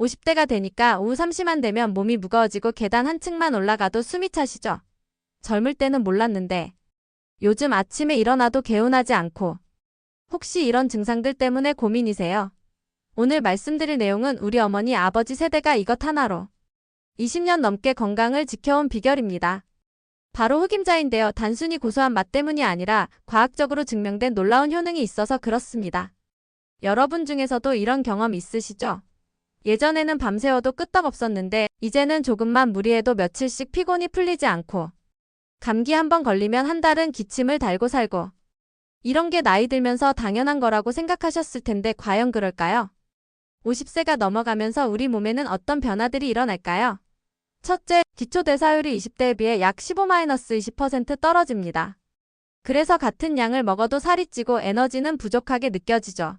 50대가 되니까 오후 3시만 되면 몸이 무거워지고 계단 한 층만 올라가도 숨이 차시죠? 젊을 때는 몰랐는데 요즘 아침에 일어나도 개운하지 않고 혹시 이런 증상들 때문에 고민이세요? 오늘 말씀드릴 내용은 우리 어머니 아버지 세대가 이것 하나로 20년 넘게 건강을 지켜온 비결입니다. 바로 흑임자인데요. 단순히 고소한 맛 때문이 아니라 과학적으로 증명된 놀라운 효능이 있어서 그렇습니다. 여러분 중에서도 이런 경험 있으시죠? 예전에는 밤새워도 끄떡없었는데 이제는 조금만 무리해도 며칠씩 피곤이 풀리지 않고 감기 한 번 걸리면 한 달은 기침을 달고 살고 이런 게 나이 들면서 당연한 거라고 생각하셨을 텐데 과연 그럴까요? 50세가 넘어가면서 우리 몸에는 어떤 변화들이 일어날까요? 첫째, 기초대사율이 20대에 비해 약 15-20% 떨어집니다. 그래서 같은 양을 먹어도 살이 찌고 에너지는 부족하게 느껴지죠.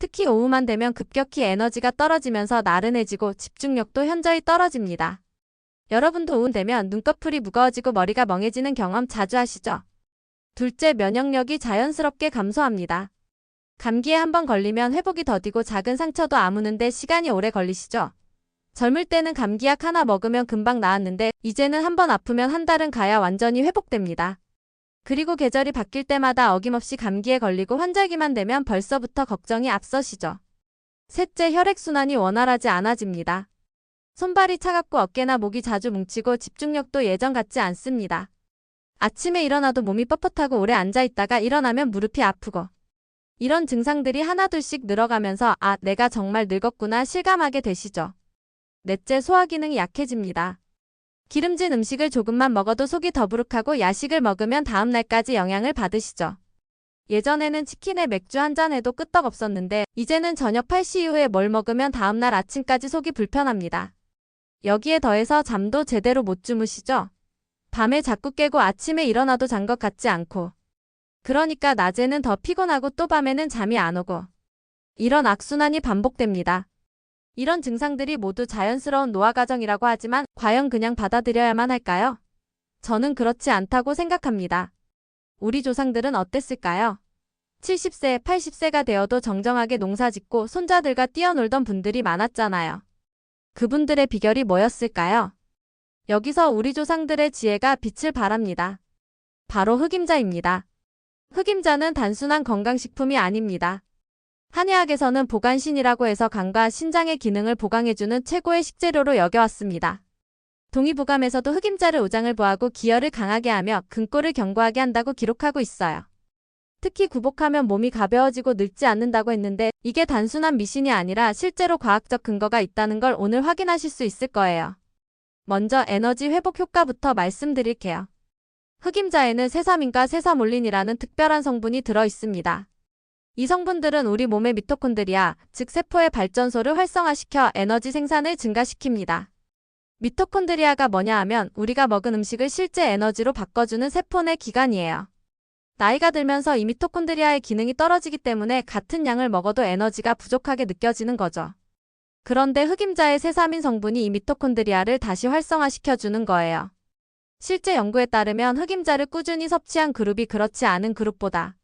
특히 오후만 되면 급격히 에너지가 떨어지면서 나른해지고 집중력도 현저히 떨어집니다. 여러분도 오후 되면 눈꺼풀이 무거워지고 머리가 멍해지는 경험 자주 하시죠? 둘째, 면역력이 자연스럽게 감소합니다. 감기에 한번 걸리면 회복이 더디고 작은 상처도 아무는데 시간이 오래 걸리시죠? 젊을 때는 감기약 하나 먹으면 금방 나았는데 이제는 한번 아프면 한 달은 가야 완전히 회복됩니다. 그리고 계절이 바뀔 때마다 어김없이 감기에 걸리고 환절기만 되면 벌써부터 걱정이 앞서시죠. 셋째, 혈액순환이 원활하지 않아집니다. 손발이 차갑고 어깨나 목이 자주 뭉치고 집중력도 예전 같지 않습니다. 아침에 일어나도 몸이 뻣뻣하고 오래 앉아있다가 일어나면 무릎이 아프고 이런 증상들이 하나둘씩 늘어가면서 아, 내가 정말 늙었구나 실감하게 되시죠. 넷째, 소화 기능이 약해집니다. 기름진 음식을 조금만 먹어도 속이 더부룩하고 야식을 먹으면 다음날까지 영향을 받으시죠. 예전에는 치킨에 맥주 한 잔에도 끄떡 없었는데 이제는 저녁 8시 이후에 뭘 먹으면 다음날 아침까지 속이 불편합니다. 여기에 더해서 잠도 제대로 못 주무시죠? 밤에 자꾸 깨고 아침에 일어나도 잔 것 같지 않고 그러니까 낮에는 더 피곤하고 또 밤에는 잠이 안 오고 이런 악순환이 반복됩니다. 이런 증상들이 모두 자연스러운 노화 과정이라고 하지만 과연 그냥 받아들여야만 할까요? 저는 그렇지 않다고 생각합니다. 우리 조상들은 어땠을까요? 70세, 80세가 되어도 정정하게 농사 짓고 손자들과 뛰어놀던 분들이 많았잖아요. 그분들의 비결이 뭐였을까요? 여기서 우리 조상들의 지혜가 빛을 발합니다. 바로 흑임자입니다. 흑임자는 단순한 건강식품이 아닙니다. 한의학에서는 보간신이라고 해서 간과 신장의 기능을 보강해주는 최고의 식재료로 여겨왔습니다. 동의보감에서도 흑임자를 오장을 보하고 기혈을 강하게 하며 근골을 견고하게 한다고 기록하고 있어요. 특히 구복하면 몸이 가벼워지고 늙지 않는다고 했는데 이게 단순한 미신이 아니라 실제로 과학적 근거가 있다는 걸 오늘 확인하실 수 있을 거예요. 먼저 에너지 회복 효과부터 말씀드릴게요. 흑임자에는 세사민과 세사몰린이라는 특별한 성분이 들어 있습니다. 이 성분들은 우리 몸의 미토콘드리아, 즉 세포의 발전소를 활성화시켜 에너지 생산을 증가시킵니다. 미토콘드리아가 뭐냐 하면 우리가 먹은 음식을 실제 에너지로 바꿔주는 세포 내 기관이에요. 나이가 들면서 이 미토콘드리아의 기능이 떨어지기 때문에 같은 양을 먹어도 에너지가 부족하게 느껴지는 거죠. 그런데 흑임자의 세사민 성분이 이 미토콘드리아를 다시 활성화시켜주는 거예요. 실제 연구에 따르면 흑임자를 꾸준히 섭취한 그룹이 그렇지 않은 그룹보다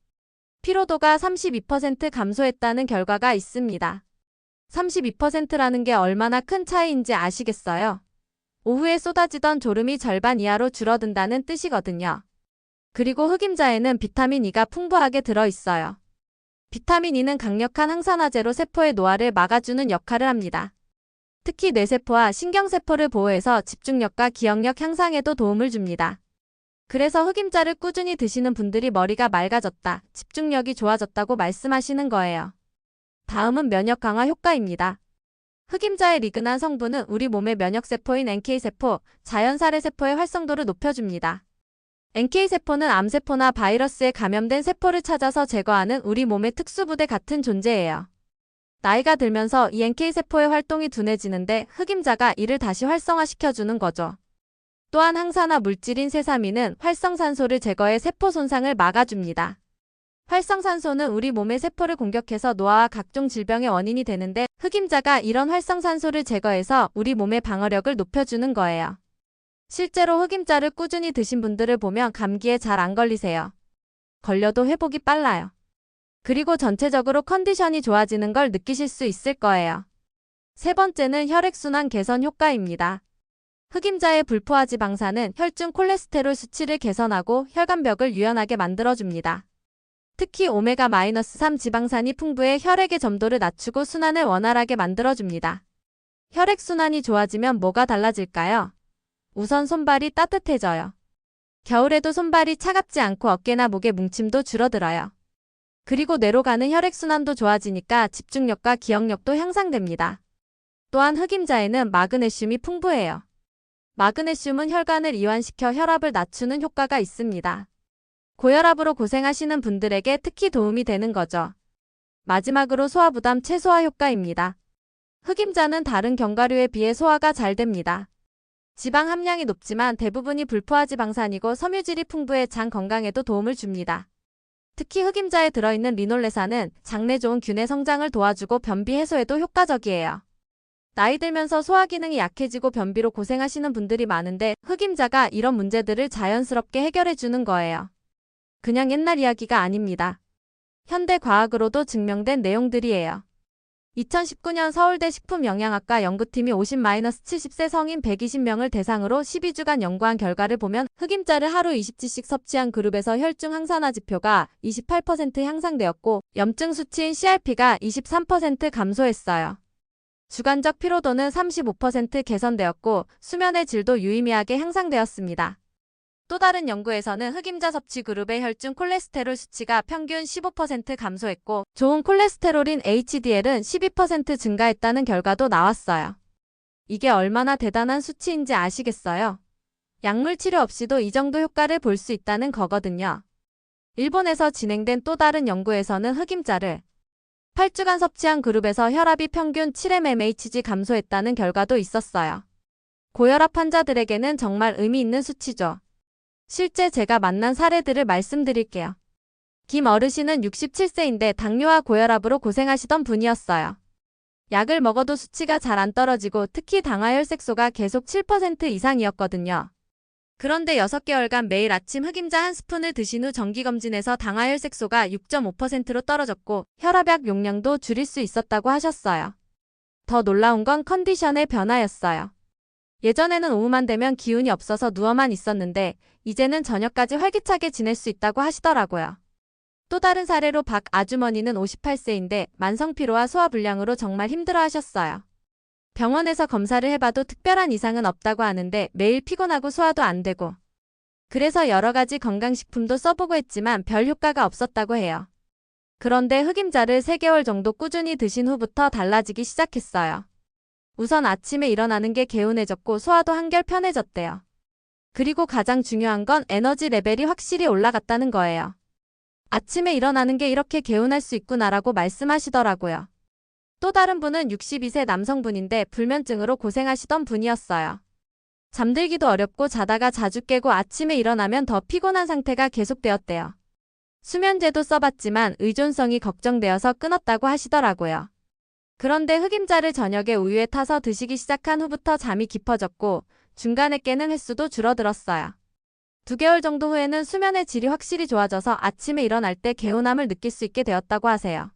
피로도가 32% 감소했다는 결과가 있습니다. 32%라는 게 얼마나 큰 차이인지 아시겠어요? 오후에 쏟아지던 졸음이 절반 이하로 줄어든다는 뜻이거든요. 그리고 흑임자에는 비타민 E가 풍부하게 들어있어요. 비타민 E는 강력한 항산화제로 세포의 노화를 막아주는 역할을 합니다. 특히 뇌세포와 신경세포를 보호해서 집중력과 기억력 향상에도 도움을 줍니다. 그래서 흑임자를 꾸준히 드시는 분들이 머리가 맑아졌다, 집중력이 좋아졌다고 말씀하시는 거예요. 다음은 면역 강화 효과입니다. 흑임자의 리그난 성분은 우리 몸의 면역세포인 NK세포, 자연살해세포의 활성도를 높여줍니다. NK세포는 암세포나 바이러스에 감염된 세포를 찾아서 제거하는 우리 몸의 특수부대 같은 존재예요. 나이가 들면서 이 NK세포의 활동이 둔해지는데 흑임자가 이를 다시 활성화시켜주는 거죠. 또한 항산화 물질인 세사민은 활성산소를 제거해 세포 손상을 막아줍니다. 활성산소는 우리 몸의 세포를 공격해서 노화와 각종 질병의 원인이 되는데 흑임자가 이런 활성산소를 제거해서 우리 몸의 방어력을 높여주는 거예요. 실제로 흑임자를 꾸준히 드신 분들을 보면 감기에 잘 안 걸리세요. 걸려도 회복이 빨라요. 그리고 전체적으로 컨디션이 좋아지는 걸 느끼실 수 있을 거예요. 세 번째는 혈액순환 개선 효과입니다. 흑임자의 불포화지 방사는 혈중 콜레스테롤 수치를 개선하고 혈관벽을 유연하게 만들어줍니다. 특히 오메가-3 지방산이 풍부해 혈액의 점도를 낮추고 순환을 원활하게 만들어줍니다. 혈액순환이 좋아지면 뭐가 달라질까요? 우선 손발이 따뜻해져요. 겨울에도 손발이 차갑지 않고 어깨나 목의 뭉침도 줄어들어요. 그리고 뇌로 가는 혈액순환도 좋아지니까 집중력과 기억력도 향상됩니다. 또한 흑임자에는 마그네슘이 풍부해요. 마그네슘은 혈관을 이완시켜 혈압을 낮추는 효과가 있습니다. 고혈압으로 고생하시는 분들에게 특히 도움이 되는 거죠. 마지막으로 소화 부담 최소화 효과입니다. 흑임자는 다른 견과류에 비해 소화가 잘 됩니다. 지방 함량이 높지만 대부분이 불포화 지 방산이고 섬유질이 풍부해 장 건강에도 도움을 줍니다. 특히 흑임자에 들어있는 리놀레산은 장내 좋은 균의 성장을 도와주고 변비 해소에도 효과적이에요. 나이 들면서 소화 기능이 약해지고 변비로 고생하시는 분들이 많은데 흑임자가 이런 문제들을 자연스럽게 해결해 주는 거예요. 그냥 옛날 이야기가 아닙니다. 현대 과학으로도 증명된 내용들이에요. 2019년 서울대 식품영양학과 연구팀이 50-70세 성인 120명을 대상으로 12주간 연구한 결과를 보면 흑임자를 하루 20g씩 섭취한 그룹에서 혈중 항산화 지표가 28% 향상되었고 염증 수치인 CRP가 23% 감소했어요. 주간적 피로도는 35% 개선되었고 수면의 질도 유의미하게 향상되었습니다. 또 다른 연구에서는 흑임자 섭취 그룹의 혈중 콜레스테롤 수치가 평균 15% 감소했고 좋은 콜레스테롤인 HDL은 12% 증가했다는 결과도 나왔어요. 이게 얼마나 대단한 수치인지 아시겠어요? 약물 치료 없이도 이 정도 효과를 볼 수 있다는 거거든요. 일본에서 진행된 또 다른 연구에서는 흑임자를 8주간 섭취한 그룹에서 혈압이 평균 7mmHg 감소했다는 결과도 있었어요. 고혈압 환자들에게는 정말 의미 있는 수치죠. 실제 제가 만난 사례들을 말씀드릴게요. 김 어르신은 67세인데 당뇨와 고혈압으로 고생하시던 분이었어요. 약을 먹어도 수치가 잘 안 떨어지고 특히 당화혈색소가 계속 7% 이상이었거든요. 그런데 6개월간 매일 아침 흑임자 한 스푼을 드신 후 정기검진에서 당화혈색소가 6.5%로 떨어졌고 혈압약 용량도 줄일 수 있었다고 하셨어요. 더 놀라운 건 컨디션의 변화였어요. 예전에는 오후만 되면 기운이 없어서 누워만 있었는데 이제는 저녁까지 활기차게 지낼 수 있다고 하시더라고요. 또 다른 사례로 박 아주머니는 58세인데 만성피로와 소화불량으로 정말 힘들어 하셨어요. 병원에서 검사를 해봐도 특별한 이상은 없다고 하는데 매일 피곤하고 소화도 안 되고 그래서 여러 가지 건강식품도 써보고 했지만 별 효과가 없었다고 해요. 그런데 흑임자를 3개월 정도 꾸준히 드신 후부터 달라지기 시작했어요. 우선 아침에 일어나는 게 개운해졌고 소화도 한결 편해졌대요. 그리고 가장 중요한 건 에너지 레벨이 확실히 올라갔다는 거예요. 아침에 일어나는 게 이렇게 개운할 수 있구나라고 말씀하시더라고요. 또 다른 분은 62세 남성분인데 불면증으로 고생하시던 분이었어요. 잠들기도 어렵고 자다가 자주 깨고 아침에 일어나면 더 피곤한 상태가 계속되었대요. 수면제도 써봤지만 의존성이 걱정되어서 끊었다고 하시더라고요. 그런데 흑임자를 저녁에 우유에 타서 드시기 시작한 후부터 잠이 깊어졌고 중간에 깨는 횟수도 줄어들었어요. 두 개월 정도 후에는 수면의 질이 확실히 좋아져서 아침에 일어날 때 개운함을 느낄 수 있게 되었다고 하세요.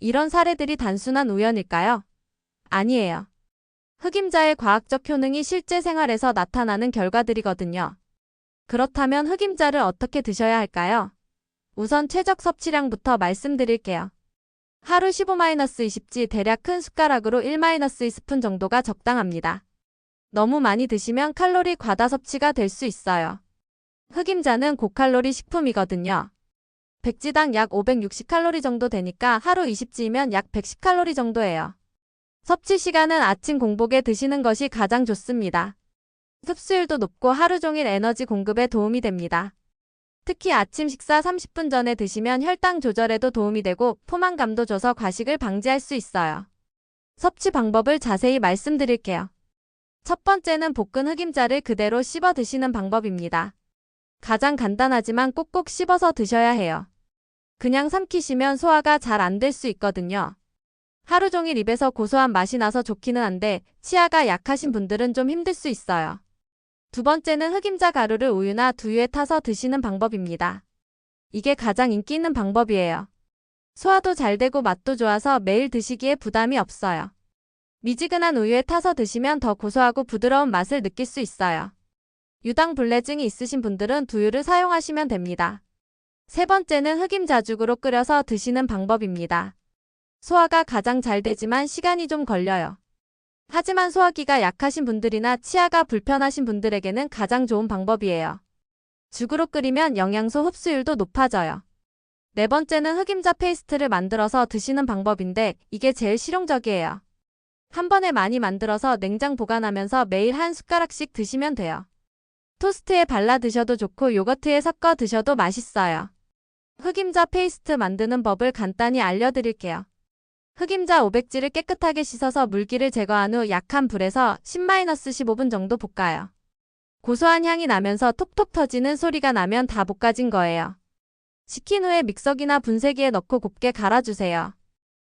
이런 사례들이 단순한 우연일까요? 아니에요. 흑임자의 과학적 효능이 실제 생활에서 나타나는 결과들이거든요. 그렇다면 흑임자를 어떻게 드셔야 할까요? 우선 최적 섭취량부터 말씀드릴게요. 하루 15-20지 대략 큰 숟가락으로 1-2스푼 정도가 적당합니다. 너무 많이 드시면 칼로리 과다 섭취가 될 수 있어요. 흑임자는 고칼로리 식품이거든요. 백지당 약 560칼로리 정도 되니까 하루 20지면 약 110칼로리 정도예요. 섭취 시간은 아침 공복에 드시는 것이 가장 좋습니다. 흡수율도 높고 하루 종일 에너지 공급에 도움이 됩니다. 특히 아침 식사 30분 전에 드시면 혈당 조절에도 도움이 되고 포만감도 줘서 과식을 방지할 수 있어요. 섭취 방법을 자세히 말씀드릴게요. 첫 번째는 볶은 흑임자를 그대로 씹어 드시는 방법입니다. 가장 간단하지만 꼭꼭 씹어서 드셔야 해요. 그냥 삼키시면 소화가 잘 안 될 수 있거든요. 하루 종일 입에서 고소한 맛이 나서 좋기는 한데 치아가 약하신 분들은 좀 힘들 수 있어요. 두 번째는 흑임자 가루를 우유나 두유에 타서 드시는 방법입니다. 이게 가장 인기 있는 방법이에요. 소화도 잘 되고 맛도 좋아서 매일 드시기에 부담이 없어요. 미지근한 우유에 타서 드시면 더 고소하고 부드러운 맛을 느낄 수 있어요. 유당 불내증이 있으신 분들은 두유를 사용하시면 됩니다. 세 번째는 흑임자죽으로 끓여서 드시는 방법입니다. 소화가 가장 잘 되지만 시간이 좀 걸려요. 하지만 소화기가 약하신 분들이나 치아가 불편하신 분들에게는 가장 좋은 방법이에요. 죽으로 끓이면 영양소 흡수율도 높아져요. 네 번째는 흑임자 페이스트를 만들어서 드시는 방법인데 이게 제일 실용적이에요. 한 번에 많이 만들어서 냉장 보관하면서 매일 한 숟가락씩 드시면 돼요. 토스트에 발라 드셔도 좋고 요거트에 섞어 드셔도 맛있어요. 흑임자 페이스트 만드는 법을 간단히 알려드릴게요. 흑임자 500지를 깨끗하게 씻어서 물기를 제거한 후 약한 불에서 10-15분 정도 볶아요. 고소한 향이 나면서 톡톡 터지는 소리가 나면 다 볶아진 거예요. 식힌 후에 믹서기나 분쇄기에 넣고 곱게 갈아주세요.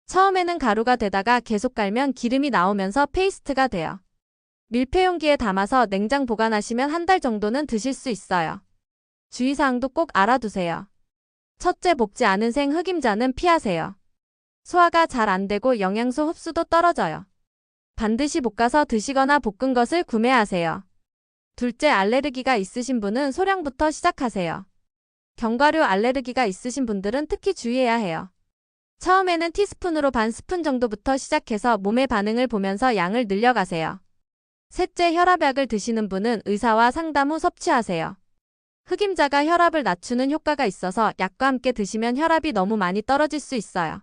처음에는 가루가 되다가 계속 갈면 기름이 나오면서 페이스트가 돼요. 밀폐용기에 담아서 냉장 보관하시면 한 달 정도는 드실 수 있어요. 주의사항도 꼭 알아두세요. 첫째, 볶지 않은 생 흑임자는 피하세요. 소화가 잘 안 되고 영양소 흡수도 떨어져요. 반드시 볶아서 드시거나 볶은 것을 구매하세요. 둘째, 알레르기가 있으신 분은 소량부터 시작하세요. 견과류 알레르기가 있으신 분들은 특히 주의해야 해요. 처음에는 티스푼으로 반 스푼 정도부터 시작해서 몸의 반응을 보면서 양을 늘려가세요. 셋째, 혈압약을 드시는 분은 의사와 상담 후 섭취하세요. 흑임자가 혈압을 낮추는 효과가 있어서 약과 함께 드시면 혈압이 너무 많이 떨어질 수 있어요.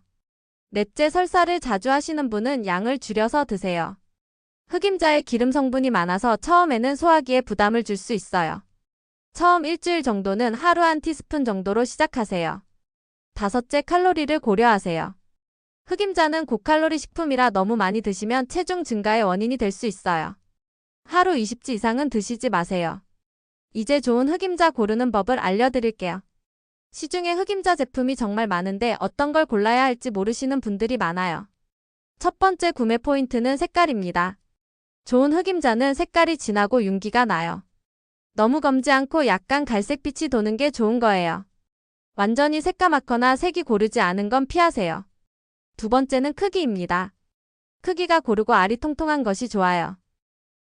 넷째, 설사를 자주 하시는 분은 양을 줄여서 드세요. 흑임자에 기름 성분이 많아서 처음에는 소화기에 부담을 줄 수 있어요. 처음 일주일 정도는 하루 한 티스푼 정도로 시작하세요. 다섯째, 칼로리를 고려하세요. 흑임자는 고칼로리 식품이라 너무 많이 드시면 체중 증가의 원인이 될 수 있어요. 하루 20지 이상은 드시지 마세요. 이제 좋은 흑임자 고르는 법을 알려드릴게요. 시중에 흑임자 제품이 정말 많은데 어떤 걸 골라야 할지 모르시는 분들이 많아요. 첫 번째 구매 포인트는 색깔입니다. 좋은 흑임자는 색깔이 진하고 윤기가 나요. 너무 검지 않고 약간 갈색빛이 도는 게 좋은 거예요. 완전히 새까맣거나 색이 고르지 않은 건 피하세요. 두 번째는 크기입니다. 크기가 고르고 알이 통통한 것이 좋아요.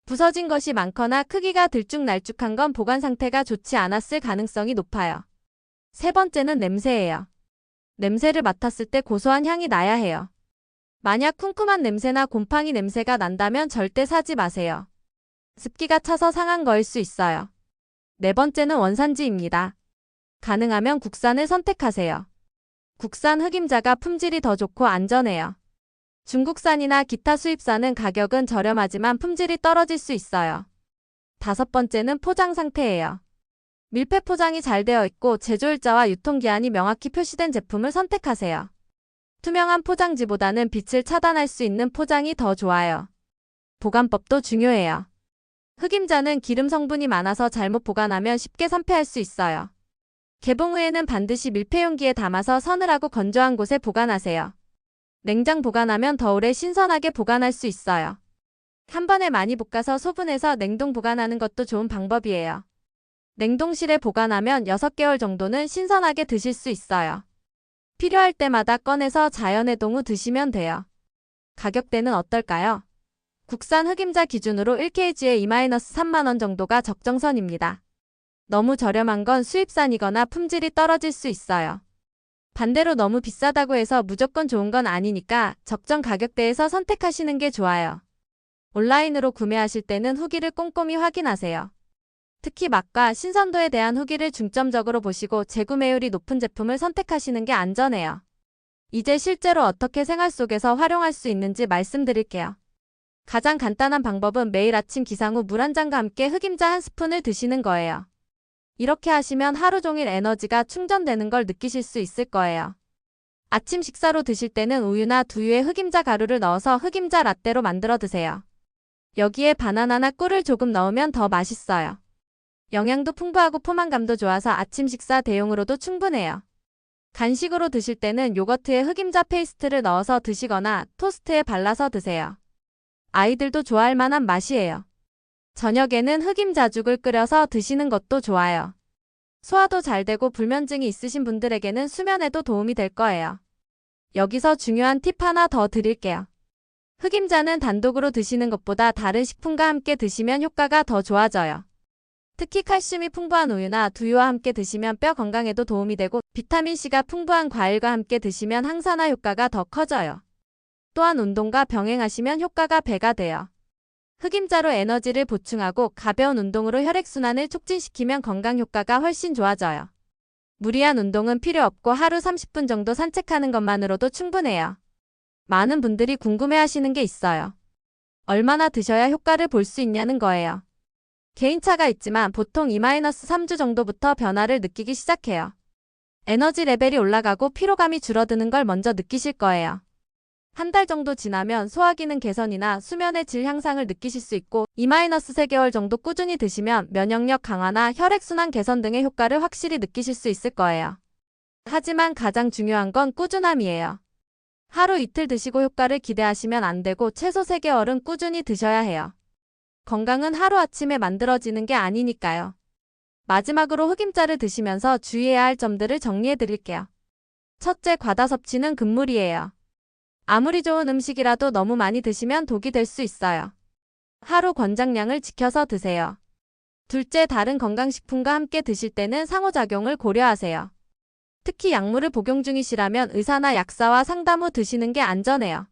부서진 것이 많거나 크기가 들쭉날쭉한 건 보관 상태가 좋지 않았을 가능성이 높아요. 세 번째는 냄새예요. 냄새를 맡았을 때 고소한 향이 나야 해요. 만약 쿰쿰한 냄새나 곰팡이 냄새가 난다면 절대 사지 마세요. 습기가 차서 상한 거일 수 있어요. 네 번째는 원산지입니다. 가능하면 국산을 선택하세요. 국산 흑임자가 품질이 더 좋고 안전해요. 중국산이나 기타 수입산은 가격은 저렴하지만 품질이 떨어질 수 있어요. 다섯 번째는 포장 상태예요. 밀폐 포장이 잘 되어 있고 제조일자와 유통기한이 명확히 표시된 제품을 선택하세요. 투명한 포장지보다는 빛을 차단할 수 있는 포장이 더 좋아요. 보관법도 중요해요. 흑임자는 기름 성분이 많아서 잘못 보관하면 쉽게 산패할 수 있어요. 개봉 후에는 반드시 밀폐용기에 담아서 서늘하고 건조한 곳에 보관하세요. 냉장 보관하면 더 오래 신선하게 보관할 수 있어요. 한 번에 많이 볶아서 소분해서 냉동 보관하는 것도 좋은 방법이에요. 냉동실에 보관하면 6개월 정도는 신선하게 드실 수 있어요. 필요할 때마다 꺼내서 자연해동 후 드시면 돼요. 가격대는 어떨까요? 국산 흑임자 기준으로 1kg에 2-3만원 정도가 적정선입니다. 너무 저렴한 건 수입산이거나 품질이 떨어질 수 있어요. 반대로 너무 비싸다고 해서 무조건 좋은 건 아니니까 적정 가격대에서 선택하시는 게 좋아요. 온라인으로 구매하실 때는 후기를 꼼꼼히 확인하세요. 특히 맛과 신선도에 대한 후기를 중점적으로 보시고 재구매율이 높은 제품을 선택하시는 게 안전해요. 이제 실제로 어떻게 생활 속에서 활용할 수 있는지 말씀드릴게요. 가장 간단한 방법은 매일 아침 기상 후 물 한 잔과 함께 흑임자 한 스푼을 드시는 거예요. 이렇게 하시면 하루 종일 에너지가 충전되는 걸 느끼실 수 있을 거예요. 아침 식사로 드실 때는 우유나 두유에 흑임자 가루를 넣어서 흑임자 라떼로 만들어 드세요. 여기에 바나나나 꿀을 조금 넣으면 더 맛있어요. 영양도 풍부하고 포만감도 좋아서 아침 식사 대용으로도 충분해요. 간식으로 드실 때는 요거트에 흑임자 페이스트를 넣어서 드시거나 토스트에 발라서 드세요. 아이들도 좋아할 만한 맛이에요. 저녁에는 흑임자죽을 끓여서 드시는 것도 좋아요. 소화도 잘 되고 불면증이 있으신 분들에게는 수면에도 도움이 될 거예요. 여기서 중요한 팁 하나 더 드릴게요. 흑임자는 단독으로 드시는 것보다 다른 식품과 함께 드시면 효과가 더 좋아져요. 특히 칼슘이 풍부한 우유나 두유와 함께 드시면 뼈 건강에도 도움이 되고 비타민C가 풍부한 과일과 함께 드시면 항산화 효과가 더 커져요. 또한 운동과 병행하시면 효과가 배가 돼요. 흑임자로 에너지를 보충하고 가벼운 운동으로 혈액순환을 촉진시키면 건강 효과가 훨씬 좋아져요. 무리한 운동은 필요 없고 하루 30분 정도 산책하는 것만으로도 충분해요. 많은 분들이 궁금해 하시는 게 있어요. 얼마나 드셔야 효과를 볼 수 있냐는 거예요. 개인차가 있지만 보통 2-3주 정도부터 변화를 느끼기 시작해요. 에너지 레벨이 올라가고 피로감이 줄어드는 걸 먼저 느끼실 거예요. 한 달 정도 지나면 소화기능 개선이나 수면의 질 향상을 느끼실 수 있고 2-3개월 정도 꾸준히 드시면 면역력 강화나 혈액순환 개선 등의 효과를 확실히 느끼실 수 있을 거예요. 하지만 가장 중요한 건 꾸준함이에요. 하루 이틀 드시고 효과를 기대하시면 안 되고 최소 3개월은 꾸준히 드셔야 해요. 건강은 하루아침에 만들어지는 게 아니니까요. 마지막으로 흑임자를 드시면서 주의해야 할 점들을 정리해 드릴게요. 첫째, 과다 섭취는 금물이에요. 아무리 좋은 음식이라도 너무 많이 드시면 독이 될 수 있어요. 하루 권장량을 지켜서 드세요. 둘째, 다른 건강식품과 함께 드실 때는 상호작용을 고려하세요. 특히 약물을 복용 중이시라면 의사나 약사와 상담 후 드시는 게 안전해요.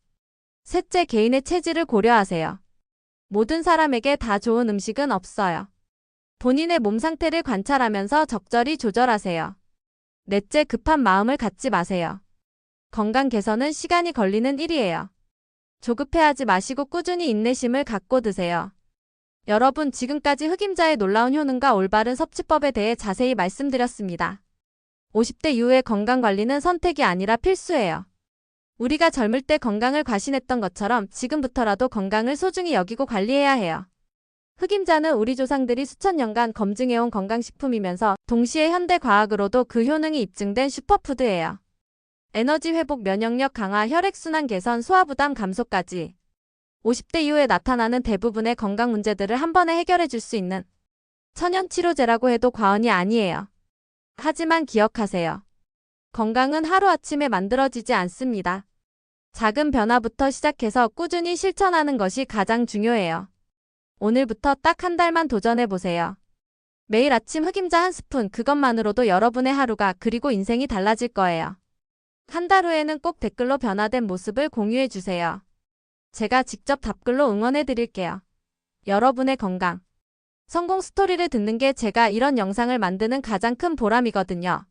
셋째, 개인의 체질을 고려하세요. 모든 사람에게 다 좋은 음식은 없어요. 본인의 몸 상태를 관찰하면서 적절히 조절하세요. 넷째, 급한 마음을 갖지 마세요. 건강 개선은 시간이 걸리는 일이에요. 조급해하지 마시고 꾸준히 인내심을 갖고 드세요. 여러분, 지금까지 흑임자의 놀라운 효능과 올바른 섭취법에 대해 자세히 말씀드렸습니다. 50대 이후의 건강 관리는 선택이 아니라 필수예요. 우리가 젊을 때 건강을 과신했던 것처럼 지금부터라도 건강을 소중히 여기고 관리해야 해요. 흑임자는 우리 조상들이 수천 년간 검증해온 건강식품이면서 동시에 현대과학으로도 그 효능이 입증된 슈퍼푸드예요. 에너지 회복, 면역력 강화, 혈액순환 개선, 소화부담 감소까지 50대 이후에 나타나는 대부분의 건강 문제들을 한 번에 해결해 줄 수 있는 천연 치료제라고 해도 과언이 아니에요. 하지만 기억하세요. 건강은 하루아침에 만들어지지 않습니다. 작은 변화부터 시작해서 꾸준히 실천하는 것이 가장 중요해요. 오늘부터 딱 한 달만 도전해 보세요. 매일 아침 흑임자 한 스푼 그것만으로도 여러분의 하루가 그리고 인생이 달라질 거예요. 한 달 후에는 꼭 댓글로 변화된 모습을 공유해 주세요. 제가 직접 답글로 응원해 드릴게요. 여러분의 건강. 성공 스토리를 듣는 게 제가 이런 영상을 만드는 가장 큰 보람이거든요.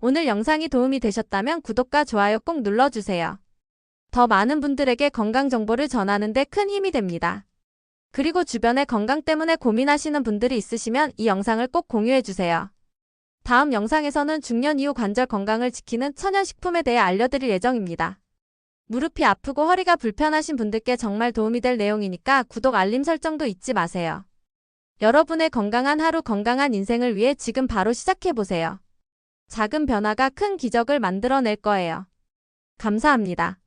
오늘 영상이 도움이 되셨다면 구독과 좋아요 꼭 눌러주세요. 더 많은 분들에게 건강 정보를 전하는 데 큰 힘이 됩니다. 그리고 주변에 건강 때문에 고민하시는 분들이 있으시면 이 영상을 꼭 공유해주세요. 다음 영상에서는 중년 이후 관절 건강을 지키는 천연식품에 대해 알려드릴 예정입니다. 무릎이 아프고 허리가 불편하신 분들께 정말 도움이 될 내용이니까 구독 알림 설정도 잊지 마세요. 여러분의 건강한 하루 건강한 인생을 위해 지금 바로 시작해보세요. 작은 변화가 큰 기적을 만들어낼 거예요. 감사합니다.